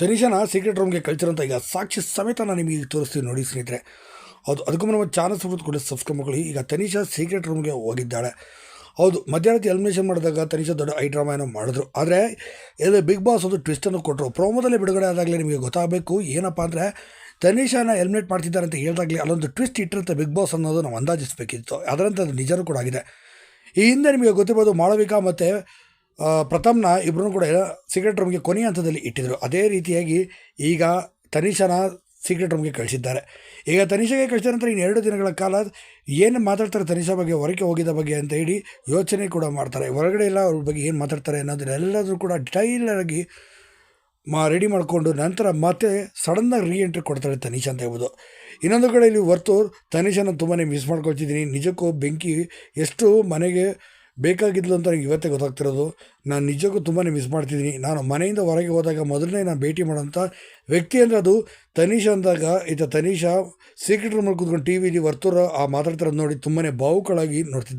ತನಿಷಾನ secret ರೂಮ್ಗೆ ಕಳ್ಸಿರೋಂಥ ಈಗ ಸಾಕ್ಷಿ ಸಮೇತ ನಾನು ನಿಮಗೆ ತೋರಿಸ್ತೀನಿ ನೋಡಿ ಸ್ನೇಹಿತರೆ. ಹೌದು, ಅದಕ್ಕೂ ನಮ್ಮ ಚಾನಲ್ ಸಪೋರ್ಟ್ ಕೂಡ ಸಬ್ಸ್ಕ್ರೈಬ್ ಮಾಡ್ಕೊಳ್ಳಿ. ಈಗ ತನಿಷಾ ಸೀಕ್ರೆಟ್ ರೂಮ್ಗೆ ಹೋಗಿದ್ದಾಳೆ. ಹೌದು ಮಧ್ಯಾಹ್ನ ಎಲಿಮಿನೇಷನ್ ಮಾಡಿದಾಗ ತನಿಷಾ ದೊಡ್ಡ ಐ ಡ್ರಾಮಾ ಏನೋ ಮಾಡಿದ್ರು. ಆದರೆ ಇದು ಬಿಗ್ ಬಾಸ್ ಒಂದು ಟ್ವಿಸ್ಟನ್ನು ಕೊಟ್ಟರು ಪ್ರೋಮೋದಲ್ಲಿ ಬಿಡುಗಡೆ ಆದಾಗಲೇ ನಿಮಗೆ ಗೊತ್ತಾಗಬೇಕು. ಏನಪ್ಪ ಅಂದರೆ ತನಿಷಾನ ಎಲಿಮಿನೇಟ್ ಮಾಡ್ತಿದ್ದಾರೆ ಅಂತ ಹೇಳಿದಾಗಲೇ ಅಲ್ಲೊಂದು ಟ್ವಿಸ್ಟ್ ಇಟ್ಟಿರುತ್ತೆ ಬಿಗ್ ಬಾಸ್ ಅನ್ನೋದು ನಾವು ಅಂದಾಜಿಸಬೇಕಿತ್ತು. ಅದರಂತೆ ಅದು ನಿಜನೂ ಕೂಡ ಆಗಿದೆ. ಈ ಹಿಂದೆ ನಿಮಗೆ ಗೊತ್ತಿರ್ಬೋದು ಮಾಳವಿಕಾ ಮತ್ತು ಪ್ರಥಮ್ನ ಇಬ್ಬರೂ ಕೂಡ ಸೀಕ್ರೆಟ್ ರೂಮ್ಗೆ ಕೊನೆಯ ಹಂತದಲ್ಲಿ ಇಟ್ಟಿದ್ದರು ಅದೇ ರೀತಿಯಾಗಿ ಈಗ ತನಿಷನ ಸೀಕ್ರೆಟ್ ರೂಮ್ಗೆ ಕಳಿಸಿದ್ದಾರೆ. ಈಗ ತನಿಷಾಗೆ ಕಳಿಸಿದ ನಂತರ ಇನ್ನು ಎರಡು ದಿನಗಳ ಕಾಲ ಏನು ಮಾತಾಡ್ತಾರೆ ತನಿಷಾ ಬಗ್ಗೆ ಹೊರಗೆ ಹೋಗಿದ್ದ ಬಗ್ಗೆ ಅಂತ ಹೇಳಿ ಯೋಚನೆ ಕೂಡ ಮಾಡ್ತಾರೆ. ಹೊರಗಡೆ ಎಲ್ಲ ಅವ್ರ ಬಗ್ಗೆ ಏನು ಮಾತಾಡ್ತಾರೆ ಅನ್ನೋದನ್ನೆಲ್ಲದೂ ಕೂಡ ಡೈಲಾಗಿ ಮಾ ರೆಡಿ ಮಾಡಿಕೊಂಡು ನಂತರ ಮತ್ತೆ ಸಡನ್ನಾಗಿ ರೀ ಎಂಟ್ರಿ ಕೊಡ್ತಾಳೆ ತನಿಷ ಅಂತ ಹೇಳ್ಬೋದು. ಇನ್ನೊಂದು ಕಡೆ ಇಲ್ಲಿ ವರ್ತೂರ್, ತನಿಷನ ತುಂಬಾ ಮಿಸ್ ಮಾಡ್ಕೊಳ್ತಿದ್ದೀನಿ. ನಿಜಕ್ಕೂ ಬೆಂಕಿ ಎಷ್ಟು ಮನೆಗೆ ಬೇಕಾಗಿದ್ಲು ಅಂತ ನನಗೆ ಇವತ್ತೇ ಗೊತ್ತಾಗ್ತಿರೋದು. ನಾನು ನಿಜಕ್ಕೂ ತುಂಬಾ ಮಿಸ್ ಮಾಡ್ತಿದ್ದೀನಿ. ನಾನು ಮನೆಯಿಂದ ಹೊರಗೆ ಹೋದಾಗ ಮೊದಲನೇ ನಾನು ಭೇಟಿ ಮಾಡೋಂಥ ವ್ಯಕ್ತಿ ಅಂದರೆ ಅದು ತನಿಷಾ ಅಂದಾಗ, ಈತ ತನಿಷಾ ಸೀಕ್ರೆಟ್ ರೂಮಲ್ಲಿ ಕೂತ್ಕೊಂಡು ಟಿ ವಿಲಿ ವರ್ತೂರ ಆ ಮಾತಾಡ್ತಿರೋದು ನೋಡಿ ತುಂಬಾ ಭಾವುಕಳಾಗಿ ನೋಡ್ತಿದ್ದ.